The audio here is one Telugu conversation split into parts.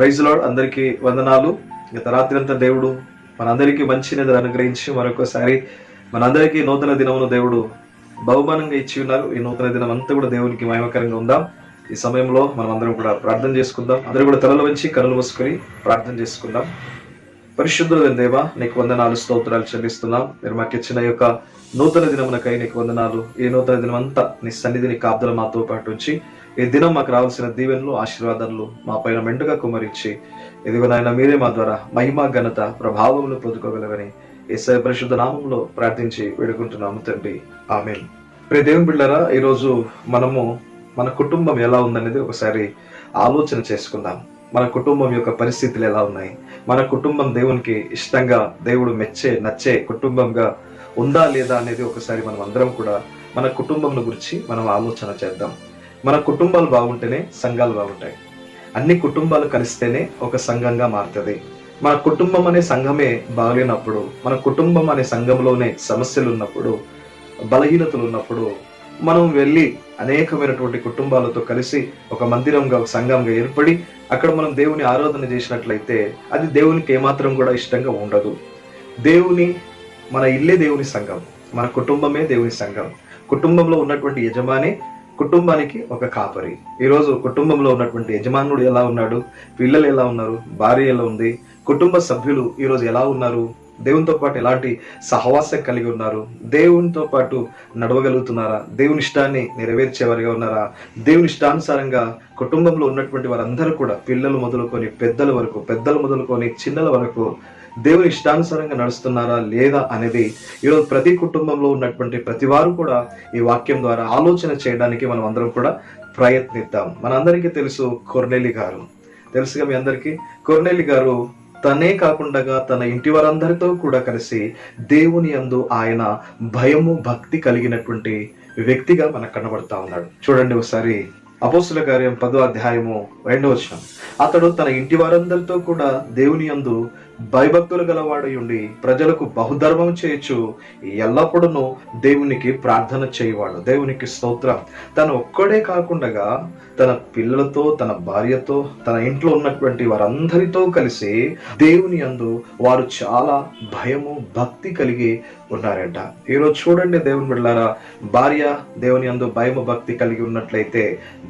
ప్రైజ్ లాడ్ అందరికీ వందనాలు. గత రాత్రి అంతా దేవుడు మనందరికీ మంచి నిద్ర అనుగ్రహించి మరొకసారి మనందరికీ నూతన దినమును దేవుడు బహుమానంగా ఇచ్చి ఉన్నారు. ఈ నూతన దినం అంతా కూడా దేవునికి మహిమకరంగా ఉందాం. ఈ సమయంలో మనం అందరం కూడా ప్రార్థన చేసుకుందాం. అందరూ కూడా తలలు వంచి కనులు మూసుకొని ప్రార్థన చేసుకుందాం. పరిశుద్ధులైన దేవ నీకు వందనాలు స్తోత్రాలు చెల్లిస్తున్నాం. మీరు మాకు ఇచ్చిన యొక్క నూతన దినమునకై నీకు వందనాలు. ఈ నూతన దినం అంతా నీ సన్నిధిని కాపుదల మాతో పాటు ఉంచి ఈ దినం మాకు రావాల్సిన దీవెనలు ఆశీర్వాదాలు మా పైన మెండుగా కుమరించి ఇదిగో నాయన మీరే మా ద్వారా మహిమ ఘనత ప్రభావములు పొందుకోగలవని ఏసై పరిశుద్ధ నామంలో ప్రార్థించి వేడుకుంటున్నాము తండ్రి. ఆమె ప్రియ దేవుని బిళ్ళరా ఈరోజు మనము మన కుటుంబం ఎలా ఉందనేది ఒకసారి ఆలోచన చేసుకుందాం. మన కుటుంబం యొక్క పరిస్థితులు ఎలా ఉన్నాయి? మన కుటుంబం దేవునికి ఇష్టంగా దేవుడు మెచ్చే నచ్చే కుటుంబంగా ఉందా లేదా అనేది ఒకసారి మనం అందరం కూడా మన కుటుంబం గురించి మనం ఆలోచన చేద్దాం. మన కుటుంబాలు బాగుంటేనే సంఘాలు బాగుంటాయి. అన్ని కుటుంబాలు కలిస్తేనే ఒక సంఘంగా మారుతుంది. మన కుటుంబం అనే సంఘమే బాగలేనప్పుడు మన కుటుంబం అనే సంఘంలోనే సమస్యలు ఉన్నప్పుడు బలహీనతలు ఉన్నప్పుడు మనం వెళ్ళి అనేకమైనటువంటి కుటుంబాలతో కలిసి ఒక మందిరంగా ఒక సంఘంగా ఏర్పడి అక్కడ మనం దేవుని ఆరాధన చేసినట్లయితే అది దేవునికి ఏమాత్రం కూడా ఇష్టంగా ఉండదు. దేవుని మన ఇల్లే దేవుని సంఘం. మన కుటుంబమే దేవుని సంఘం. కుటుంబంలో ఉన్నటువంటి యజమాని కుటుంబానికి ఒక కాపరి. ఈరోజు కుటుంబంలో ఉన్నటువంటి యజమానుడు ఎలా ఉన్నాడు? పిల్లలు ఎలా ఉన్నారు? భార్య ఎలా ఉంది? కుటుంబ సభ్యులు ఈరోజు ఎలా ఉన్నారు? దేవునితో పాటు ఎలాంటి సహవాసం కలిగి ఉన్నారు? దేవునితో పాటు నడవగలుగుతున్నారా? దేవుని ఇష్టాన్ని నెరవేర్చేవారిగా ఉన్నారా? దేవుని ఇష్టానుసారంగా కుటుంబంలో ఉన్నటువంటి వారందరూ కూడా పిల్లలు మొదలుకొని పెద్దల వరకు పెద్దలు మొదలుకొని చిన్నల వరకు దేవుని ఇష్టానుసారంగా నడుస్తున్నారా లేదా అనేది ఈరోజు ప్రతి కుటుంబంలో ఉన్నటువంటి ప్రతి వారు కూడా ఈ వాక్యం ద్వారా ఆలోచన చేయడానికి మనం అందరం కూడా ప్రయత్నిద్దాం. మనందరికీ తెలుసు కొర్నెలి గారు. తెలుసుగా మీ అందరికీ? కొర్నెలి గారు తనే కాకుండా తన ఇంటి వారందరితో కూడా కలిసి దేవుని యందు ఆయన భయము భక్తి కలిగినటువంటి వ్యక్తిగా మనకు కనబడతా ఉన్నాడు. చూడండి ఒకసారి. అపోస్తుల కార్యం పదో అధ్యాయము రెండో వచనం. అతడు తన ఇంటి వారందరితో కూడా దేవుని యందు భయభక్తులు గలవాడై ఉండి ప్రజలకు బహుధర్మం చేయొచ్చు ఎల్లప్పుడూ దేవునికి ప్రార్థన చేయవాడు. దేవునికి స్తోత్రం. తను ఒక్కడే కాకుండా తన పిల్లలతో తన భార్యతో తన ఇంట్లో ఉన్నటువంటి వారందరితో కలిసి దేవుని యందు వారు చాలా భయము భక్తి కలిగి ఉన్నారంట. ఈరోజు చూడండి దేవుని బిడ్డలారా భార్య దేవుని యందు భయము భక్తి కలిగి ఉన్నట్లయితే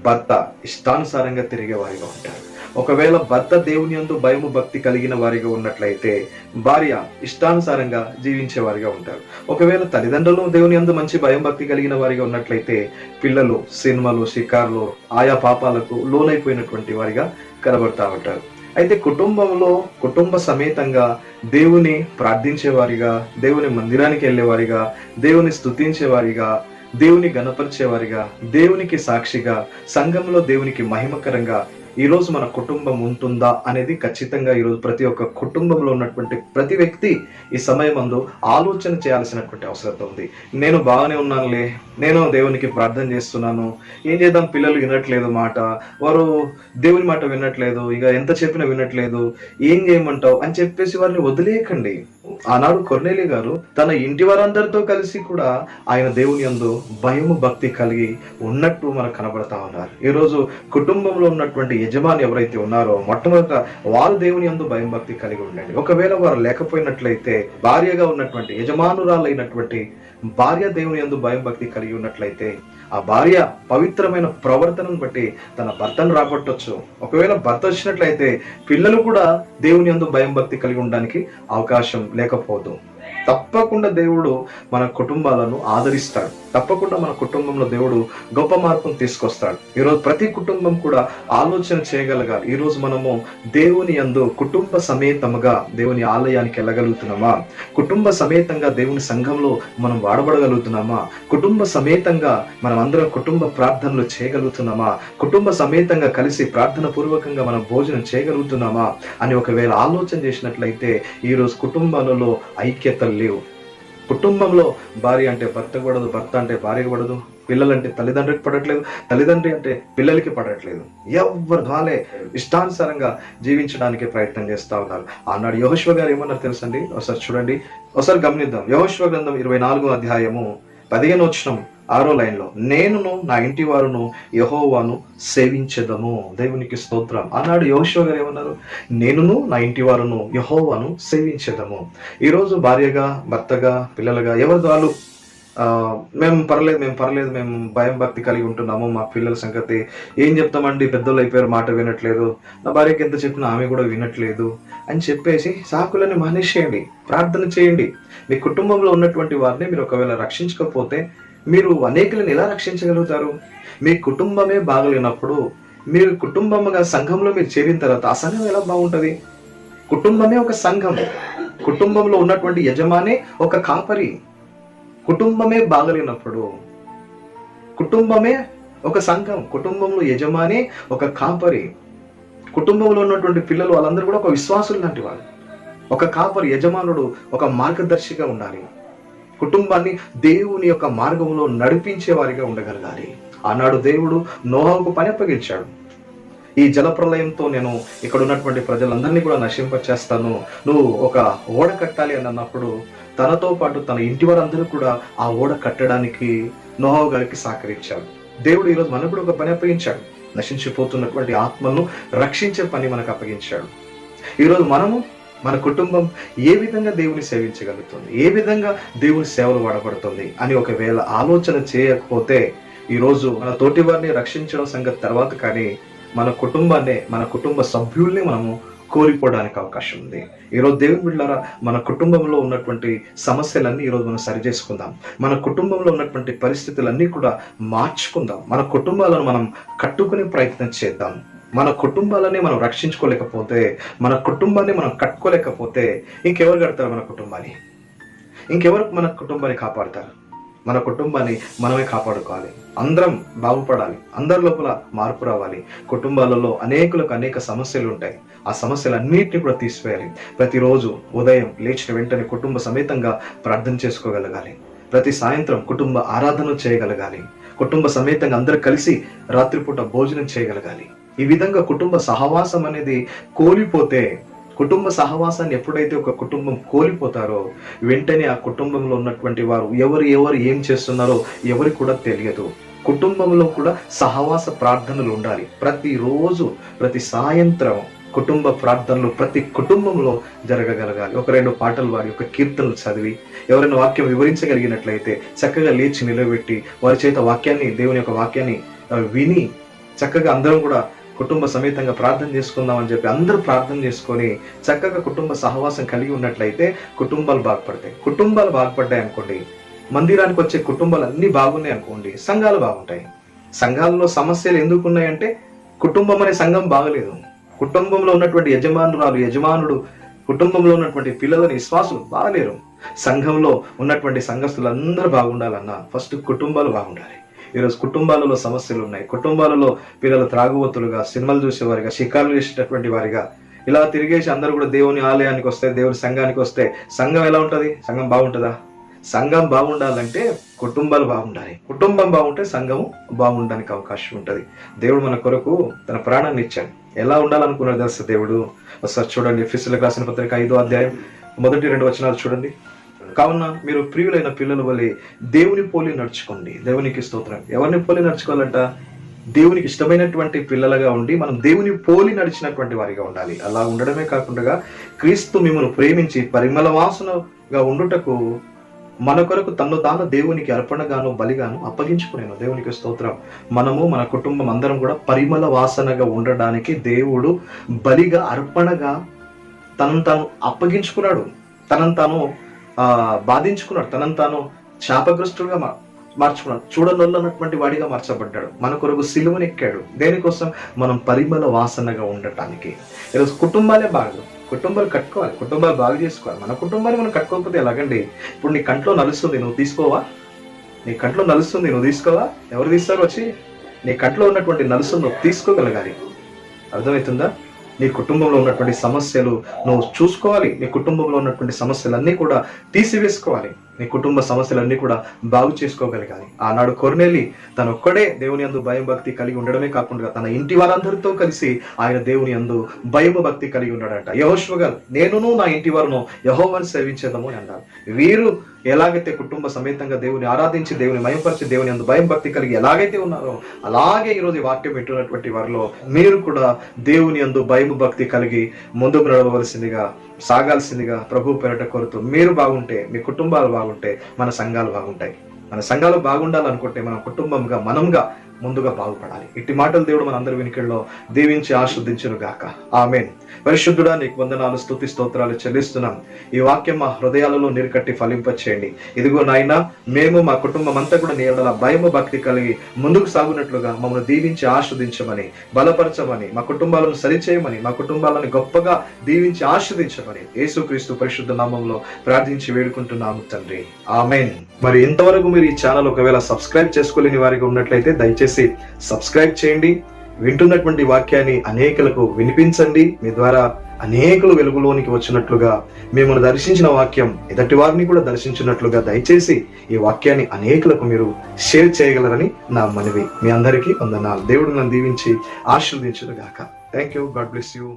భర్త ఇష్టానుసారంగా తిరిగే వారిగా ఉంటారు ఒకవేళ భర్త దేవుని యందు భయము భక్తి కలిగిన వారిగా ఉన్నట్లయితే భార్య ఇష్టానుసారంగా జీవించే వారిగా ఉంటారు ఒకవేళ తల్లిదండ్రులు దేవుని యందు మంచి భయం భక్తి కలిగిన వారిగా ఉన్నట్లయితే పిల్లలు సినిమాలు షికార్లు ఆయా పాపాలకు లోనైపోయినటువంటి వారిగా కనబడతా ఉంటారు. అయితే కుటుంబంలో కుటుంబ సమేతంగా దేవుని ప్రార్థించేవారిగా దేవుని మందిరానికి వెళ్ళేవారిగా దేవుని స్థుతించేవారిగా దేవుని గణపరిచేవారిగా దేవునికి సాక్షిగా సంఘంలో దేవునికి మహిమకరంగా ఈరోజు మన కుటుంబం ఉంటుందా అనేది ఖచ్చితంగా ఈరోజు ప్రతి ఒక్క కుటుంబంలో ఉన్నటువంటి ప్రతి వ్యక్తి ఈ సమయం అందు ఆలోచన చేయాల్సినటువంటి అవసరం ఉంది. నేను బాగానే ఉన్నానులే నేను దేవునికి ప్రార్థన చేస్తున్నాను ఏం చేద్దాం పిల్లలు వినట్లేదు మాట వారు దేవుని మాట వినట్లేదు ఇక ఎంత చెప్పినా వినట్లేదు ఏం చేయమంటావు అని చెప్పేసి వారిని వదిలేయకండి. ఆనాడు కొర్నేలి గారు తన ఇంటి వారందరితో కలిసి కూడా ఆయన దేవుని యందు భయము భక్తి కలిగి ఉన్నట్టు మనకు కనబడతా ఉన్నారు. ఈరోజు కుటుంబంలో ఉన్నటువంటి యజమాని ఎవరైతే ఉన్నారో మొట్టమొదట వారు దేవుని యందు భయం భక్తి కలిగి ఉండండి. ఒకవేళ వారు లేకపోయినట్లయితే భార్యగా ఉన్నటువంటి యజమానురాలైనటువంటి భార్య దేవుని యందు భయం భక్తి కలిగి ఉన్నట్లయితే ఆ భార్య పవిత్రమైన ప్రవర్తనను బట్టి తన భర్తను రాబట్టొచ్చు ఒకవేళ భర్త వచ్చినట్లయితే పిల్లలు కూడా దేవుని యందు భయం భక్తి కలిగి ఉండడానికి అవకాశం లేకపోదు. తప్పకుండా దేవుడు మన కుటుంబాలను ఆదరిస్తాడు. తప్పకుండా మన కుటుంబంలో దేవుడు గొప్ప మార్పును తీసుకొస్తాడు. ఈరోజు ప్రతి కుటుంబం కూడా ఆలోచన చేయగలగాలి. ఈరోజు మనము దేవుని యందు కుటుంబ సమేతముగా దేవుని ఆలయానికి వెళ్ళగలుగుతున్నామా? కుటుంబ సమేతంగా దేవుని సంఘంలో మనం వాడబడగలుగుతున్నామా? కుటుంబ సమేతంగా మనం అందరం కుటుంబ ప్రార్థనలు చేయగలుగుతున్నామా? కుటుంబ సమేతంగా కలిసి ప్రార్థన పూర్వకంగా మనం భోజనం చేయగలుగుతున్నామా? అని ఒకవేళ ఆలోచన చేసినట్లయితే ఈరోజు కుటుంబాలలో ఐక్యత లేవు. కుటుంబంలో భార్య అంటే భర్త పడదు భర్త అంటే భార్య పడదు పిల్లలంటే తల్లిదండ్రులకు పడట్లేదు తల్లిదండ్రి అంటే పిల్లలకి పడట్లేదు. ఎవరు వాళ్ళే ఇష్టానుసారంగా జీవించడానికి ప్రయత్నం చేస్తా ఉన్నారు. ఆనాడు యహోశ్వ గారు ఏమన్నారు తెలుసండి? ఒకసారి చూడండి. ఒకసారి గమనిద్దాం. యహోశ్వ గ్రంథం ఇరవై నాలుగో అధ్యాయము పదిహేను వచ్చినం ఆరో లైన్లో నేనును నా ఇంటి వారును యహోవాను సేవించదము దేవునికి స్తోత్రం. ఆనాడు యోషో గారు ఏమన్నారు? నేనును నా ఇంటి వారును యహోవాను సేవించదము ఈరోజు భార్యగా భర్తగా పిల్లలుగా ఎవరి వాళ్ళు ఆ, మేము పర్లేదు మేము పర్లేదు మేము భయం భక్తి కలిగి ఉంటున్నాము మా పిల్లల సంగతి ఏం చెప్తామండి పెద్దోళ్ళు అయిపోయారు మాట వినట్లేదు నా భార్యకి ఎంత చెప్పినా ఆమె కూడా వినట్లేదు అని చెప్పేసి సాకులని మానేసేయండి ప్రార్థన చేయండి. మీ కుటుంబంలో ఉన్నటువంటి వారిని మీరు ఒకవేళ రక్షించకపోతే మీరు అనేకులను ఎలా రక్షించగలుగుతారు? మీ కుటుంబమే బాగలేనప్పుడు మీరు కుటుంబంగా సంఘంలో మీరు చేరిన తర్వాత ఆ సంఘం ఎలా బాగుంటుంది? కుటుంబమే ఒక సంఘం. కుటుంబంలో ఉన్నటువంటి యజమానే ఒక కాపరి. కుటుంబమే బాగలేనప్పుడు కుటుంబమే ఒక సంఘం. కుటుంబంలో యజమాని ఒక కాపరి. కుటుంబంలో ఉన్నటువంటి పిల్లలు వాళ్ళందరూ కూడా ఒక విశ్వాసులు లాంటి వాళ్ళు. ఒక కాపరి యజమానుడు ఒక మార్గదర్శిగా ఉండాలి. కుటుంబాన్ని దేవుని యొక్క మార్గంలో నడిపించే వారిగా ఉండగలగాలి. ఆనాడు దేవుడు నోహాకు పని అప్పగించాడు. ఈ జలప్రలయంతో నేను ఇక్కడ ఉన్నటువంటి ప్రజలందరినీ కూడా నశింపచేస్తాను. నువ్వు ఒక ఓడ కట్టాలి అని అన్నప్పుడు తనతో పాటు తన ఇంటి వారందరూ కూడా ఆ ఓడ కట్టడానికి నోహావు గారికి సహకరించాడు. దేవుడు ఈరోజు మనకు కూడా ఒక పని అప్పగించాడు. నశించిపోతున్నటువంటి ఆత్మలను రక్షించే పని మనకు అప్పగించాడు. ఈరోజు మనము మన కుటుంబం ఏ విధంగా దేవుని సేవించగలుగుతుంది? ఏ విధంగా దేవుని సేవలు వాడబడుతుంది? అని ఒకవేళ ఆలోచన చేయకపోతే ఈరోజు మన తోటి వారిని రక్షించడం సంగతి తర్వాత కానీ మన కుటుంబాన్ని మన కుటుంబ సభ్యుల్ని మనము కోల్పోవడానికి అవకాశం ఉంది. ఈరోజు దేవుని బిడ్డారా మన కుటుంబంలో ఉన్నటువంటి సమస్యలన్నీ ఈరోజు మనం సరి చేసుకుందాం. మన కుటుంబంలో ఉన్నటువంటి పరిస్థితులన్నీ కూడా మార్చుకుందాం. మన కుటుంబాలను మనం కట్టుకునే ప్రయత్నం చేద్దాం. మన కుటుంబాలని మనం రక్షించుకోలేకపోతే మన కుటుంబాన్ని మనం కట్టుకోలేకపోతే ఇంకెవరు కడతారు మన కుటుంబాన్ని? ఇంకెవరు మన కుటుంబాన్ని కాపాడతారు? మన కుటుంబాన్ని మనమే కాపాడుకోవాలి. అందరం బాగుపడాలి. అందరి లోపల మార్పు రావాలి. కుటుంబాలలో అనేకులకు అనేక సమస్యలు ఉంటాయి. ఆ సమస్యలన్నింటినీ కూడా తీసివేయాలి. ప్రతిరోజు ఉదయం లేచిన వెంటనే కుటుంబ సమేతంగా ప్రార్థన చేసుకోగలగాలి. ప్రతి సాయంత్రం కుటుంబ ఆరాధన చేయగలగాలి. కుటుంబ సమేతంగా అందరు కలిసి రాత్రిపూట భోజనం చేయగలగాలి. ఈ విధంగా కుటుంబ సహవాసం అనేది కోల్పోతే కుటుంబ సహవాసాన్ని ఎప్పుడైతే ఒక కుటుంబం కోల్పోతారో వెంటనే ఆ కుటుంబంలో ఉన్నటువంటి వారు ఎవరు ఎవరు ఏం చేస్తున్నారో ఎవరికి కూడా తెలియదు. కుటుంబంలో కూడా సహవాస ప్రార్థనలు ఉండాలి. ప్రతిరోజు ప్రతి సాయంత్రం కుటుంబ ప్రార్థనలు ప్రతి కుటుంబంలో జరగగలగాలి. ఒక రెండు పాటలు వారి యొక్క కీర్తనలు చదివి ఎవరైనా వాక్యం వివరించగలిగినట్లయితే చక్కగా లేచి నిలబెట్టి వారి చేత వాక్యాన్ని దేవుని యొక్క వాక్యాన్ని విని చక్కగా అందరం కూడా కుటుంబ సమేతంగా ప్రార్థన చేసుకుందాం అని చెప్పి అందరూ ప్రార్థన చేసుకొని చక్కగా కుటుంబ సహవాసం కలిగి ఉన్నట్లయితే కుటుంబాలు బాగుపడతాయి. కుటుంబాలు బాగుపడ్డాయి అనుకోండి మందిరానికి వచ్చే కుటుంబాలు అన్నీ బాగున్నాయి అనుకోండి సంఘాలు బాగుంటాయి. సంఘాలలో సమస్యలు ఎందుకు ఉన్నాయంటే కుటుంబం అనే సంఘం బాగలేదు. కుటుంబంలో ఉన్నటువంటి యజమానురాలు యజమానుడు కుటుంబంలో ఉన్నటువంటి పిల్లలని విశ్వాసులు బాగలేరు. సంఘంలో ఉన్నటువంటి సంఘస్థులు అందరూ బాగుండాలన్నా ఫస్ట్ కుటుంబాలు బాగుండాలి. ఈరోజు కుటుంబాలలో సమస్యలు ఉన్నాయి. కుటుంబాలలో పిల్లలు త్రాగుబోతులుగా సినిమాలు చూసేవారిగా షికారులు చేసేటటువంటి వారిగా. ఇలా తిరిగేసి అందరూ కూడా దేవుని ఆలయానికి వస్తే దేవుని సంఘానికి వస్తే సంఘం ఎలా ఉంటుంది? సంఘం బాగుంటుందా? సంఘం బాగుండాలంటే కుటుంబాలు బాగుండాలి. కుటుంబం బాగుంటే సంఘము బాగుండడానికి అవకాశం ఉంటుంది. దేవుడు మన కొరకు తన ప్రాణాన్ని ఇచ్చాడు. ఎలా ఉండాలనుకున్నాడు తెలుసా దేవుడు? ఒకసారి చూడండి ఫిసులకు రాసిన పత్రిక ఐదో అధ్యాయం మొదటి రెండు వచనాలు చూడండి. కావున మీరు ప్రియులైన పిల్లల వలె దేవుని పోలి నడుచుకోండి. దేవునికి స్తోత్రం. ఎవరిని పోలి నడుచుకోవాలంట? దేవునికి ఇష్టమైనటువంటి పిల్లలుగా ఉండి మనం దేవుని పోలి నడిచినటువంటి వారిగా ఉండాలి. అలా ఉండడమే కాకుండా క్రీస్తు మిమ్మల్ని ప్రేమించి పరిమళ వాసనగా ఉండుటకు మన కొరకు తన్ను తాను దేవునికి అర్పణగాను బలిగాను అప్పగించుకునేను. దేవునికి స్తోత్రం. మనము మన కుటుంబం అందరం కూడా పరిమళ వాసనగా ఉండడానికి దేవుడు బలిగా అర్పణగా తనను తాను అప్పగించుకున్నాడు. తనను తాను బాధించుకున్నాడు. తనను తాను శాపగ్రస్తుడుగా మా- మార్చుకున్నాడు. చూడనొల్లనటువంటి వాడిగా మార్చబడ్డాడు. మన కొరకు సిలువనెక్కాడు దేనికోసం మనం పరిమళ వాసనగా ఉండటానికి. ఈరోజు కుటుంబాలే బాగా. కుటుంబాలు కట్టుకోవాలి. కుటుంబాలు బాగు చేసుకోవాలి. మన కుటుంబాన్ని మనం కట్టుకోకపోతే ఎలాగండి? ఇప్పుడు నీ కంట్లో నలుస్తుంది. నువ్వు తీసుకోవా? నీ కంట్లో నలుస్తుంది. నువ్వు తీసుకోవా? ఎవరు తీస్తారు వచ్చి? నీ కంట్లో ఉన్నటువంటి నలుసును నువ్వు తీసుకోగలగాలి. అర్థమవుతుందా? నీ కుటుంబంలో ఉన్నటువంటి సమస్యలు నువ్వు చూసుకోవాలి. నీ కుటుంబంలో ఉన్నటువంటి సమస్యలన్నీ కూడా తీసివేసుకోవాలి. నీ కుటుంబ సమస్యలన్నీ కూడా బాగు చేసుకోగలగాలి. ఆనాడు కొరనేలి తన ఒక్కడే దేవుని అందు భయం భక్తి కలిగి ఉండడమే కాకుండా తన ఇంటి వారందరితో కలిసి ఆయన దేవుని అందు భయం భక్తి కలిగి ఉన్నాడట. గారు నేనును నా ఇంటి వారును యహోవని సేవించేదము అని అన్నారు. వీరు ఎలాగైతే కుటుంబ సమేతంగా దేవుని ఆరాధించి దేవుని మయంపరిచి దేవుని అందు భయం భక్తి కలిగి ఎలాగైతే ఉన్నారో అలాగే ఈరోజు వాక్యం పెట్టినటువంటి వారిలో మీరు కూడా దేవుని అందు భయం భక్తి కలిగి ముందుకు నడవలసిందిగా సాగాల్సిందిగా ప్రభు పేరట కోరుతూ మీరు బాగుంటే మీ కుటుంబాలు బాగుంటే మన సంఘాలు బాగుంటాయి. మన సంఘాలు బాగుండాలనుకుంటే మన కుటుంబంగా మనంగా ముందుగా బాగుపడాలి. ఇట్టి మాటలు దేవుడు మన అందరి వెనుకల్లో దీవించి ఆశ్రదించను గాక ఆమెన్. పరిశుద్ధుడా నీకు వందనాలు స్తుతి స్తోత్రాలు చెల్లిస్తున్నాం. ఈ వాక్యం మా హృదయాలలో నీరుకట్టి ఫలింపచేయండి. ఇదిగో నాయన మేము మా కుటుంబం అంతా కూడా నీ భయము భక్తి కలిగి ముందుకు సాగునట్లుగా మమ్మల్ని దీవించి ఆస్వాదించమని బలపరచమని మా కుటుంబాలను సరిచేయమని మా కుటుంబాలను గొప్పగా దీవించి ఆస్వాదించమని యేసుక్రీస్తు పరిశుద్ధ నామంలో ప్రార్థించి వేడుకుంటున్నాము తండ్రి. ఆమెన్. మరి ఇంతవరకు మీరు ఈ ఛానల్ ఒకవేళ సబ్స్క్రైబ్ చేసుకోలేని వారికి ఉన్నట్లయితే దయచేసి సబ్స్క్రైబ్ చేయండి. వింటున్నటువంటి వాక్యాన్ని అనేకులకు వినిపించండి. మీ ద్వారా అనేకులు వెలుగులోనికి వచ్చినట్లుగా మిమ్మల్ని దర్శించిన వాక్యం ఎదటి వారిని కూడా దర్శించినట్లుగా దయచేసి ఈ వాక్యాన్ని అనేకులకు మీరు షేర్ చేయగలరని నా మనవి. మీ అందరికీ వందనాలు. దేవుడు నన్ను దీవించి ఆశీర్వదించును గాక thank you God bless you